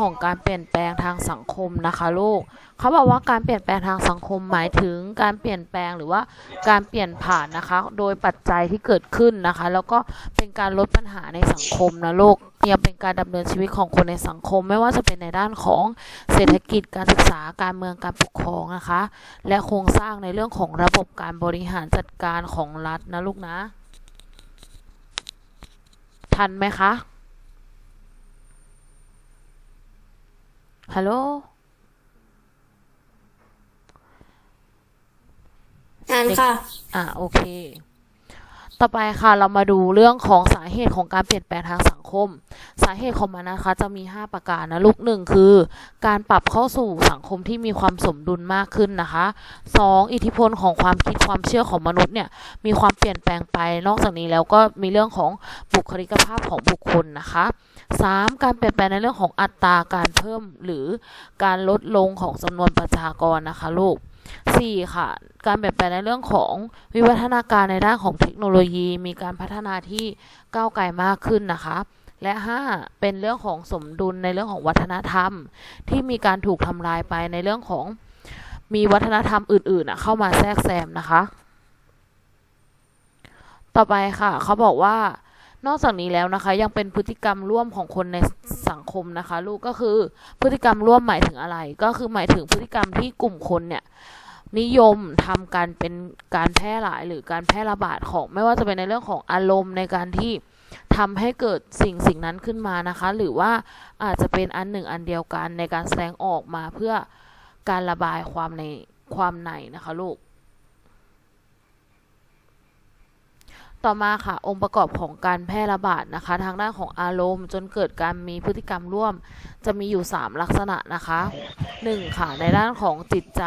ของการเปลี่ยนแปลงทางสังคมนะคะลูก เขาบอกว่าการเปลี่ยนแปลงทางสังคมหมายถึงการเปลี่ยนแปลงหรือว่าการเปลี่ยนผ่านนะคะ โดยปัจจัยที่เกิดขึ้นนะคะ แล้วก็เป็นการลดปัญหาในสังคมนะลูกยังเป็นการดำเนินชีวิตของคนในสังคม ไม่ว่าจะเป็นในด้านของเศรษฐกิจการศึกษาการเมืองการปกครองนะคะ และโครงสร้างในเรื่องของระบบการบริหารจัดการของรัฐนะลูกนะ ทันไหมคะ ฮัลโหลอ่านค่ะ อ่าโอเค ต่อไปค่ะเรามาดูเรื่องของสาเหตุของการเปลี่ยนแปลงทางสังคม สาเหตุของมันนะคะ จะมี 5 ประการนะลูกหนึ่งคือ การปรับเข้าสู่สังคมที่มีความสมดุลมากขึ้นนะคะ 2. อิทธิพลของความคิดความเชื่อของมนุษย์เนี่ยมีความเปลี่ยนแปลงไป นอกจากนี้แล้วก็มีเรื่องของบุคลิกภาพของบุคคลนะคะ 3. การเปลี่ยนแปลงในเรื่องของอัตราการเพิ่มหรือการลดลงของจำนวนประชากรนะคะลูก 4. ค่ะ การเปลี่ยนแปลงในเรื่องของวิวัฒนาการในด้านของเทคโนโลยี มีการพัฒนาที่ก้าวไกลมากขึ้นนะคะและ 5. เป็นเรื่องของสมดุลในเรื่องของวัฒนธรรม ที่มีการถูกทำลายไปในเรื่องของมีวัฒนธรรมอื่นๆน่ะเข้ามาแทรกแซมนะคะ ต่อไปค่ะ เขาบอกว่า นอกจากนี้แล้วนะคะยังเป็นพฤติกรรมร่วมของคนในสังคมนะคะ ลูกก็คือพฤติกรรมร่วมหมายถึงอะไร ก็คือหมายถึงพฤติกรรมที่กลุ่มคนเนี่ยนิยมทำการเป็นการแพร่หลายหรือการแพร่ระบาดของไม่ว่าจะเป็นในเรื่องของอารมณ์ในการที่ทำให้เกิดสิ่งสิ่งนั้นขึ้นมานะคะ หรือว่าอาจจะเป็นอันหนึ่งอันเดียวกันในการแสดงออกมาเพื่อการระบายความในความในนะคะลูก ต่อมาค่ะองค์ประกอบของการแพร่ระบาดนะคะ ทางด้านของอารมณ์ จนเกิดการมีพฤติกรรมร่วม จะมีอยู่ 3 ลักษณะนะคะหนึ่งค่ะในด้านของจิตใจ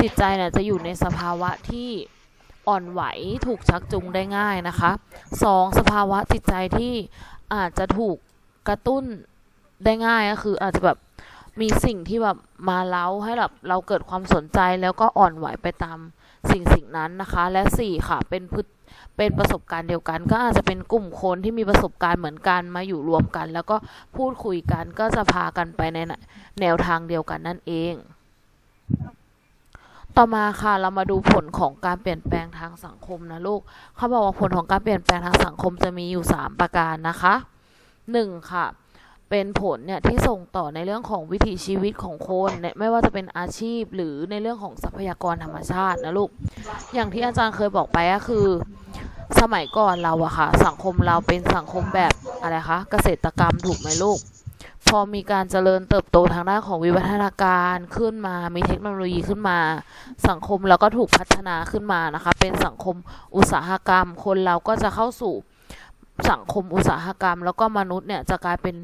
จิตใจเนี่ยจะอยู่ในสภาวะที่อ่อนไหวถูกชักจูงได้ง่ายนะคะสองสภาวะจิตใจที่อาจจะถูกกระตุ้นได้ง่ายก็คืออาจจะแบบ มีสิ่งที่แบบมาเล้าให้แบบเราเกิดความสนใจแล้วก็อ่อนไหวไปตามสิ่งสิ่งนั้นนะคะ และสี่ค่ะเป็นพฤติเป็นประสบการณ์เดียวกัน ก็อาจจะเป็นกลุ่มคนที่มีประสบการณ์เหมือนกันมาอยู่รวมกัน แล้วก็พูดคุยกันก็จะพากันไปในแนวทางเดียวกันนั่นเอง ต่อมาค่ะเรามาดูผลของการเปลี่ยนแปลงทางสังคมนะลูกเขาบอกว่าผลของการเปลี่ยนแปลงทางสังคมจะมีอยู่ 3 ประการนะคะหนึ่งค่ะ เป็นผลเนี่ยที่ส่งต่อในเรื่องของวิถีชีวิตของคนเนี่ยไม่ว่าจะเป็นอาชีพหรือในเรื่องของทรัพยากรธรรมชาตินะลูก อย่างที่อาจารย์เคยบอกไปก็คือ สมัยก่อนเราอะค่ะ สังคมเราเป็นสังคมแบบอะไรคะเกษตรกรรมถูกไหมลูก พอมีการเจริญเติบโตทางด้านของวิวัฒนาการขึ้นมา มีเทคโนโลยีขึ้นมา สังคมเราก็ถูกพัฒนาขึ้นมานะคะ เป็นสังคมอุตสาหกรรม คนเราก็จะเข้าสู่ สังคมอุตสาหกรรม แล้วก็มนุษย์เนี่ยจะกลายเป็น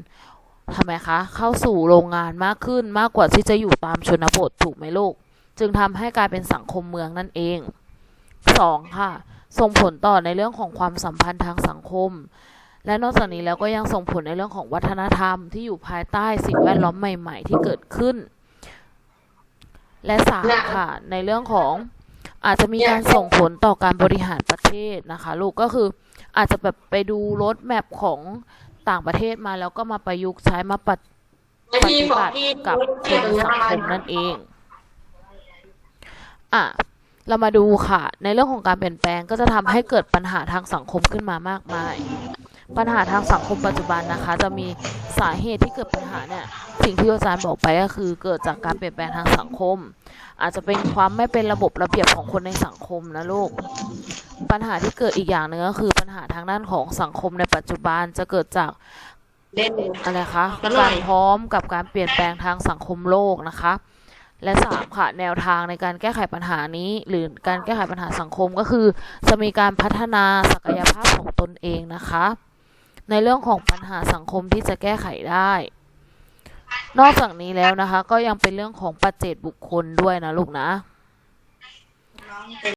ทำไมคะ เข้าสู่โรงงานมากขึ้นมากกว่าที่จะอยู่ตามชนบทถูกไหมลูก จึงทำให้กลายเป็นสังคมเมืองนั่นเองสองค่ะ ส่งผลต่อในเรื่องของความสัมพันธ์ทางสังคม และนอกจากนี้แล้วก็ยังส่งผลในเรื่องของวัฒนธรรมที่อยู่ภายใต้สิ่งแวดล้อมใหม่ ๆ ที่เกิดขึ้น และสามค่ะ ในเรื่องของ อาจจะมีการส่งผลต่อการบริหารประเทศนะคะ ลูกก็คืออาจจะแบบไปดูรถแมพของต่างประเทศมาแล้วก็มาประยุกต์ใช้มาปฏิปฏิบัติกับคนในสังคมนั่นเอง อะ เรามาดูค่ะ ในเรื่องของการเปลี่ยนแปลงก็จะทำให้เกิดปัญหาทางสังคมขึ้นมามากมาย ปัญหาทางสังคมปัจจุบันนะคะ จะมีสาเหตุที่เกิดปัญหาเนี่ย สิ่งที่อาจารย์บอกไปก็คือ เกิดจากการเปลี่ยนแปลงทางสังคม อาจจะเป็นความไม่เป็นระบบระเบียบของคนในสังคมนะลูก ปัญหาที่เกิดอีกอย่างหนึ่งก็คือปัญหาทางด้านของสังคมในปัจจุบันจะเกิดจากเล่นอะไรคะแล้วหน่กาอยรพร้อมกับการเปลี่ยนแปลงทางสังคมโลกนะคะ และสามค่ะแนวทางในการแก้ไขปัญหานี้ หรือการแก้ไขปัญหาสังคมก็คือ จะมีการพัฒนาศักยภาพของตนเองนะคะ ในเรื่องของปัญหาสังคมที่จะแก้ไขได้ นอกจากนี้แล้วนะคะ ก็ยังเป็นเรื่องของปัจเจกบุคคลด้วยนะลูกนะ